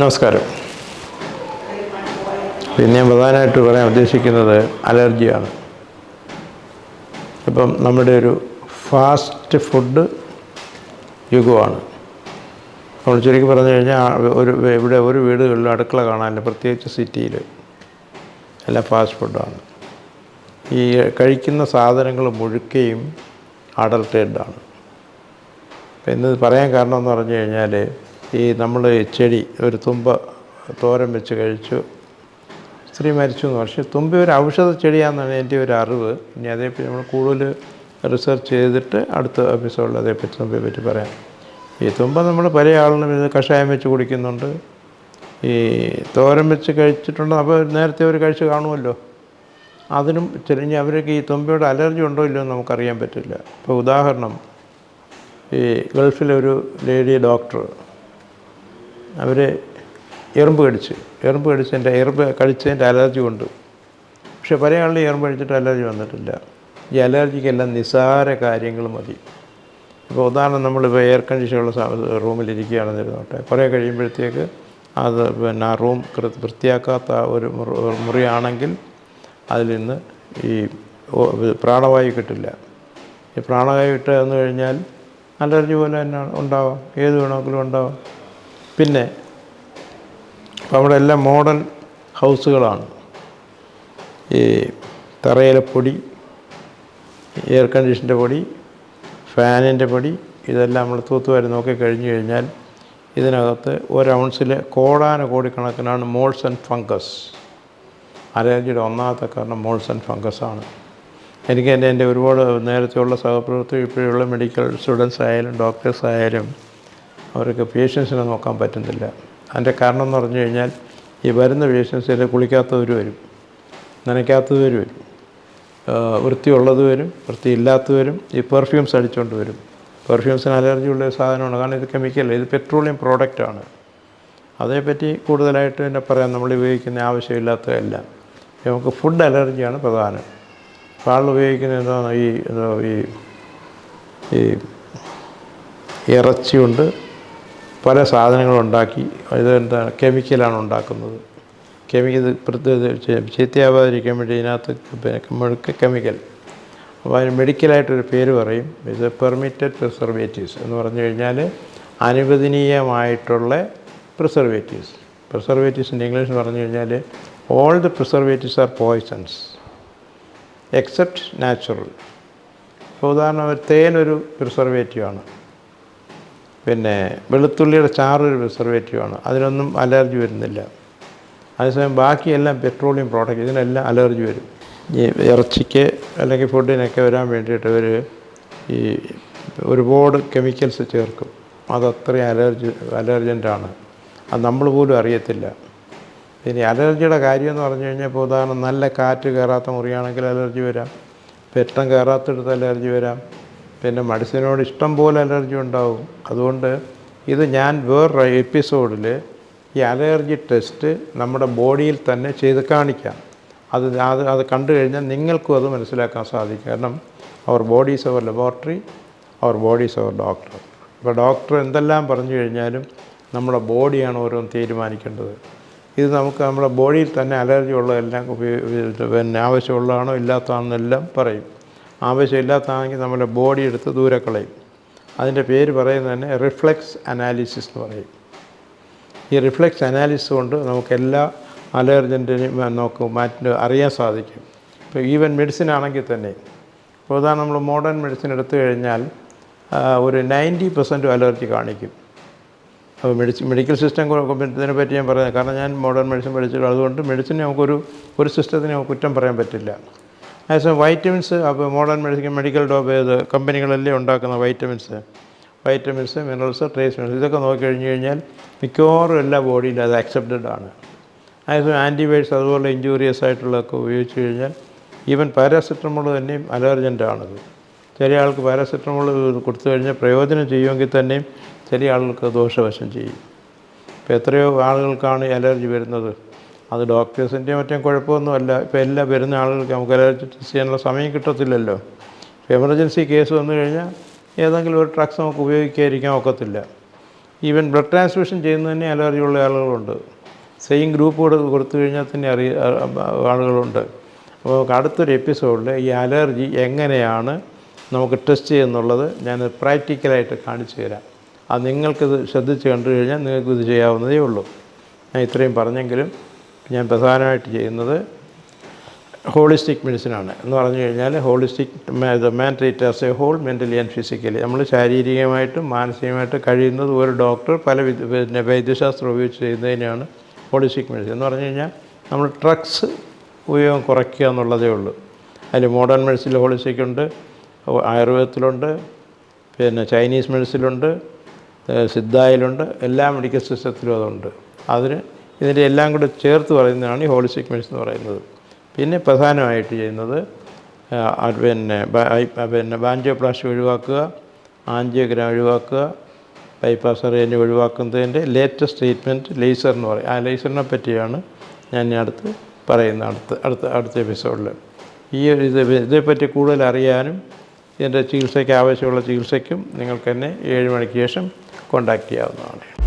നമസ്കാരം. പിന്നെ പ്രധാനമായിട്ട് പറയാൻ ഉദ്ദേശിക്കുന്നത് അലർജിയാണ്. ഇപ്പം നമ്മുടെ ഒരു ഫാസ്റ്റ് ഫുഡ് യുഗമാണ്. നമ്മൾ ചുരുക്കി പറഞ്ഞു കഴിഞ്ഞാൽ ഒരു ഇവിടെ ഒരു വീടുകളിലും അടുക്കള കാണാനില്ല പ്രത്യേകിച്ച് സിറ്റിയിൽ എല്ലാം ഫാസ്റ്റ് ഫുഡാണ്. ഈ കഴിക്കുന്ന സാധനങ്ങൾ മുഴുക്കയും അഡൾട്ടേഡാണ് ഇപ്പം ഇന്ന് പറയാൻ കാരണം എന്ന് പറഞ്ഞു കഴിഞ്ഞാൽ ഈ നമ്മൾ ചെടി ഒരു തുമ്പ തോരൻ വെച്ച് കഴിച്ചു. സ്ത്രീ മരിച്ചു എന്ന് പക്ഷേ തുമ്പ ഒരു ഔഷധ ചെടിയാണെന്നാണ് എന്റെ ഒരു അറിവ്. ഇനി അതേപ്പറ്റി നമ്മൾ കൂടുതൽ റിസർച്ച് ചെയ്തിട്ട് അടുത്ത എപ്പിസോഡിൽ അതേപ്പറ്റി തുമ്പയെ പറ്റി പറയാം. ഈ തുമ്പ നമ്മൾ പല ആളുകളും ഇത് കഷായം വെച്ച് കുടിക്കുന്നുണ്ട്. ഈ തോരൻ വെച്ച് കഴിച്ചിട്ടുണ്ട്. അപ്പോൾ നേരത്തെ അവർ കഴിച്ച് കാണുമല്ലോ. അതിനും ചെറിഞ്ഞ് അവർക്ക് ഈ തുമ്പയുടെ അലർജി ഉണ്ടോ ഇല്ലയോ എന്ന് നമുക്കറിയാൻ പറ്റില്ല. ഇപ്പോൾ ഉദാഹരണം ഈ ഗൾഫിലെ ഒരു ലേഡി ഡോക്ടർ അവർ എറുമ്പ് കടിച്ച്. എറുമ്പ് കടിച്ചതിന്റെ എറുമ്പ് കടിച്ചതിന്റെ അലർജി കൊണ്ട് പക്ഷെ പല ആളിലും എറുമ്പ് കഴിച്ചിട്ട് അലർജി വന്നിട്ടില്ല. ഈ അലർജിക്കെല്ലാം നിസ്സാര കാര്യങ്ങൾ മതി. ഇപ്പോൾ ഉദാഹരണം നമ്മളിപ്പോൾ എയർ കണ്ടീഷനുള്ള റൂമിലിരിക്കുകയാണെന്ന് ഇരുന്നോട്ടെ കുറേ കഴിയുമ്പോഴത്തേക്ക് അത് പിന്നെ ആ റൂം വൃത്തിയാക്കാത്ത ഒരു മുറി മുറിയാണെങ്കിൽ അതിൽ നിന്ന് ഈ പ്രാണവായു കിട്ടില്ല. ഈ പ്രാണവായു ഇട്ട് കഴിഞ്ഞാൽ അലർജി പോലെ തന്നെ ഉണ്ടാവാം. ഏത് വേണമെങ്കിലും ഉണ്ടാവാം. പിന്നെ അവിടെ എല്ലാം മോഡേൺ ഹൗസുകളാണ്. ഈ തറയിലെ പൊടി എയർ കണ്ടീഷന്റെ പൊടി ഫാനിന്റെ പൊടി ഇതെല്ലാം നമ്മൾ തൂത്തുവാരി നോക്കി കഴിഞ്ഞു കഴിഞ്ഞാൽ ഇതിനകത്ത് ഒരൗൺസിൽ കോടാന കോടിക്കണക്കിനാണ് മോൾസ് ആൻഡ് ഫംഗസ്. അലർജിയുടെ ഒന്നാമത്തെ കാരണം മോൾസ് ആൻഡ് ഫംഗസ് ആണ് എനിക്ക് എന്റെ എന്റെ ഒരുപാട് നേരത്തെയുള്ള സഹപ്രവർത്തകർ ഇപ്പോഴുള്ള മെഡിക്കൽ സ്റ്റുഡൻസ് ആയാലും ഡോക്ടേഴ്സ് ആയാലും അവർക്ക് പേഷ്യൻസിനെ നോക്കാൻ പറ്റുന്നില്ല. അതിന്റെ കാരണം എന്ന് പറഞ്ഞു കഴിഞ്ഞാൽ ഈ വരുന്ന പേഷ്യൻസിൽ കുളിക്കാത്തവർ വരും. നനയ്ക്കാത്തവർ വരും. വൃത്തിയുള്ളത് വരും വൃത്തിയില്ലാത്തവരും ഈ പെർഫ്യൂംസ് അടിച്ചുകൊണ്ട് വരും. പെർഫ്യൂംസിന് അലർജി ഉള്ള ഒരു സാധനമാണ്. കാരണം ഇത് കെമിക്കൽ ഇത് പെട്രോളിയം പ്രോഡക്റ്റാണ് അതേപ്പറ്റി കൂടുതലായിട്ട് എന്നെ പറയാം നമ്മൾ ഉപയോഗിക്കുന്ന ആവശ്യമില്ലാത്തതല്ല. നമുക്ക് ഫുഡ് അലർജിയാണ് പ്രധാനം. അപ്പോൾ ആൾ ഉപയോഗിക്കുന്ന എന്താണ് ഈ ഈ ഈ ഇറച്ചി കൊണ്ട് പല സാധനങ്ങളുണ്ടാക്കി. എന്താണ് കെമിക്കലാണ് ഉണ്ടാക്കുന്നത്. കെമിക്കൽ ചീത്തയാവാതിരിക്കാൻ വേണ്ടി ഇതിനകത്ത് മെഴുക്ക് കെമിക്കൽ. അപ്പോൾ അതിന് മെഡിക്കലായിട്ടൊരു പേര് പറയും. ഇത് പെർമിറ്റഡ് പ്രിസർവേറ്റീവ്സ് എന്ന് പറഞ്ഞു കഴിഞ്ഞാൽ അനുവദനീയമായിട്ടുള്ള പ്രിസർവേറ്റീവ്സ്. പ്രിസർവേറ്റീവ്സിന്റെ ഇംഗ്ലീഷ് പറഞ്ഞു കഴിഞ്ഞാൽ all the preservatives are poisons except natural. ഉദാഹരണം ഒരു തേനൊരു പ്രിസർവേറ്റീവാണ്. പിന്നെ വെളുത്തുള്ളിയുടെ ചാറ് ഒരു പ്രിസർവേറ്റീവാണ് അതിനൊന്നും അലർജി വരുന്നില്ല. അതേസമയം ബാക്കിയെല്ലാം പെട്രോളിയം പ്രോഡക്റ്റ് ഇതിനെല്ലാം അലർജി വരും. ഈ ഇറച്ചിക്ക് അല്ലെങ്കിൽ ഫുഡിനൊക്കെ വരാൻ വേണ്ടിയിട്ട് ഇവർ ഈ ഒരുപാട് കെമിക്കൽസ് ചേർക്കും. അതത്രയും അലർജി അലർജന്റാണ് അത് നമ്മൾ പോലും അറിയത്തില്ല. ഇനി അലർജിയുടെ കാര്യം എന്ന് പറഞ്ഞു കഴിഞ്ഞാൽ ഇപ്പോൾ ഉദാഹരണം നല്ല കാറ്റ് കയറാത്ത മുറിയാണെങ്കിൽ അലർജി വരാം. പെട്ടം കയറാത്തടത്ത് അലർജി വരാം. പിന്നെ മെഡിസിനോട് ഇഷ്ടം പോലെ അലർജി ഉണ്ടാവും. അതുകൊണ്ട് ഇത് ഞാൻ വേറൊരു എപ്പിസോഡിൽ ഈ അലർജി ടെസ്റ്റ് നമ്മുടെ ബോഡിയിൽ തന്നെ ചെയ്ത് കാണിക്കാം. അത് അത് അത് കണ്ടു കഴിഞ്ഞാൽ നിങ്ങൾക്കും അത് മനസ്സിലാക്കാൻ സാധിക്കും. കാരണം our body is our laboratory our body is our doctor ഇപ്പോൾ ഡോക്ടർ എന്തെല്ലാം പറഞ്ഞു കഴിഞ്ഞാലും നമ്മുടെ ബോഡിയാണ് ഓരോന്ന് തീരുമാനിക്കേണ്ടത്. ഇത് നമുക്ക് നമ്മുടെ ബോഡിയിൽ തന്നെ അലർജി ഉള്ളതെല്ലാം ഉപയോഗ പിന്നെ ആവശ്യമുള്ളതാണോ ഇല്ലാത്തതാണെന്നെല്ലാം പറയും. ആവശ്യമില്ലാത്തതാണെങ്കിൽ നമ്മുടെ ബോഡി എടുത്ത് ദൂരെ കളയും. അതിന്റെ പേര് പറയുന്നത് തന്നെ റിഫ്ലെക്സ് അനാലിസിസ് എന്ന് പറയും. ഈ റിഫ്ലെക്സ് അനാലിസിസ് കൊണ്ട് നമുക്ക് എല്ലാ അലർജന്റിനെയും നമുക്ക് മാറ്റി അറിയാൻ സാധിക്കും. ഇപ്പോൾ ഈവൻ മെഡിസിൻ ആണെങ്കിൽ തന്നെ ഇപ്പോൾ ഉദാഹരണം നമ്മൾ മോഡേൺ മെഡിസിൻ എടുത്തു കഴിഞ്ഞാൽ ഒരു നയന്റി പെർസെന്റ് അലർജി കാണിക്കും. അപ്പോൾ മെഡിസിൻ മെഡിക്കൽ സിസ്റ്റം ഇതിനെ പറ്റി ഞാൻ പറയുന്നത് കാരണം ഞാൻ മോഡേൺ മെഡിസിൻ പഠിച്ചിട്ടുള്ളൂ. അതുകൊണ്ട് മെഡിസിൻ നമുക്കൊരു ഒരു സിസ്റ്റത്തിന് കുറ്റം പറയാൻ പറ്റില്ല. അതേസമയം വൈറ്റമിൻസ് അപ്പോൾ മോഡേൺ മെഡിസിൻ മെഡിക്കൽ ഡോപ്പ് ചെയ്ത് കമ്പനികളല്ലേ ഉണ്ടാക്കുന്ന vitamins vitamins minerals trace minerals ഇതൊക്കെ നോക്കി കഴിഞ്ഞ് കഴിഞ്ഞാൽ മിക്കവാറും എല്ലാ ബോഡിയിൽ അത് അക്സെപ്റ്റഡ് ആണ്. അതേസമയം ആന്റിബയോട്ടിക്സ് അതുപോലെ ഇഞ്ചൂറിയസ് ആയിട്ടുള്ളതൊക്കെ ഉപയോഗിച്ച് കഴിഞ്ഞാൽ ഈവൻ പാരാസെറ്റമോൾ തന്നെയും അലർജന്റ് ആണത്. ചില ആൾക്ക് പാരാസെറ്റമോൾ കൊടുത്തു കഴിഞ്ഞാൽ പ്രയോജനം ചെയ്യുമെങ്കിൽ തന്നെയും ചില ആളുകൾക്ക് ദോഷവശം ചെയ്യും. ഇപ്പോൾ എത്രയോ ആളുകൾക്കാണ് അലർജി വരുന്നത്. അത് ഡോക്ടേഴ്സിന്റെ മറ്റേ കുഴപ്പമൊന്നുമല്ല. ഇപ്പോൾ എല്ലാ വരുന്ന ആളുകൾക്ക് നമുക്ക് ടെസ്റ്റ് ചെയ്യാനുള്ള സമയം കിട്ടത്തില്ലല്ലോ. എമർജൻസി കേസ് വന്നു കഴിഞ്ഞാൽ ഏതെങ്കിലും ഒരു ഡ്രഗ്സ് നമുക്ക് ഉപയോഗിക്കാതിരിക്കാൻ ഒക്കത്തില്ല. ഈവൻ ബ്ലഡ് ട്രാൻസ്ഫ്യൂഷൻ ചെയ്യുന്ന തന്നെ അലർജി ഉള്ള ആളുകളുണ്ട്. സെയിം ഗ്രൂപ്പ് കൊടുത്തു കഴിഞ്ഞാൽ തന്നെ അറിയ ആളുകളുണ്ട്. അപ്പോൾ അടുത്തൊരു എപ്പിസോഡിൽ ഈ അലർജി എങ്ങനെയാണ് നമുക്ക് ടെസ്റ്റ് ചെയ്യുന്നുള്ളത് ഞാൻ പ്രാക്ടിക്കലായിട്ട് കാണിച്ചു തരാം. അത് നിങ്ങൾക്കിത് ശ്രദ്ധിച്ച് കണ്ടു കഴിഞ്ഞാൽ നിങ്ങൾക്കിത് ചെയ്യാവുന്നതേ ഉള്ളൂ. ഞാൻ ഇത്രയും പറഞ്ഞെങ്കിലും ഞാൻ പ്രധാനമായിട്ട് ചെയ്യുന്നത് ഹോളിസ്റ്റിക് മെഡിസിനാണ് എന്ന് പറഞ്ഞു കഴിഞ്ഞാൽ holistic man treat as a whole mentally and physically നമ്മൾ ശാരീരികമായിട്ടും മാനസികമായിട്ടും കഴിയുന്നത് ഒരു ഡോക്ടർ പല പിന്നെ വൈദ്യശാസ്ത്രം ഉപയോഗിച്ച് ചെയ്യുന്നതിനാണ് ഹോളിസ്റ്റിക് മെഡിസിൻ എന്ന് പറഞ്ഞു കഴിഞ്ഞാൽ നമ്മൾ ഡ്രഗ്സ് ഉപയോഗം കുറയ്ക്കുക എന്നുള്ളതേ ഉള്ളൂ. അതിൽ മോഡേൺ മെഡിസിൻ ഹോളിസ്റ്റിക് ഉണ്ട് ആയുർവേദത്തിലുണ്ട് പിന്നെ ചൈനീസ് മെഡിസിനുണ്ട് സിദ്ധായിലുണ്ട് എല്ലാ മെഡിക്കൽ സിസ്റ്റത്തിലും അതുണ്ട്. അതിന് ഇതിന്റെ എല്ലാം കൂടെ ചേർത്ത് പറയുന്നതാണ് ഈ ഹോളിസ്റ്റിക് മെഡിസിൻ എന്ന് പറയുന്നത്. പിന്നെ പ്രധാനമായിട്ട് ചെയ്യുന്നത് പിന്നെ പിന്നെ ബാൻജിയോപ്ലാസ്റ്റി ഒഴിവാക്കുക ആൻജിയോഗ്രാം ഒഴിവാക്കുക ബൈപ്പാസ് സർജറി ഒഴിവാക്കുന്നതിന്റെ ലേറ്റസ്റ്റ് ട്രീറ്റ്മെന്റ് ലേസർ എന്ന് പറയും. ആ ലേസറിനെ പറ്റിയാണ് ഞാൻ അടുത്ത് പറയുന്നത് അടുത്ത അടുത്ത അടുത്ത എപ്പിസോഡിൽ ഈ ഒരു ഇത് ഇതേപ്പറ്റി കൂടുതൽ അറിയാനും ഇതിന്റെ ചികിത്സയ്ക്ക് ആവശ്യമുള്ള ചികിത്സയ്ക്കും നിങ്ങൾക്ക് തന്നെ ഏഴ് മണിക്ക് ശേഷം കോണ്ടാക്ട് ചെയ്യാവുന്നതാണ്.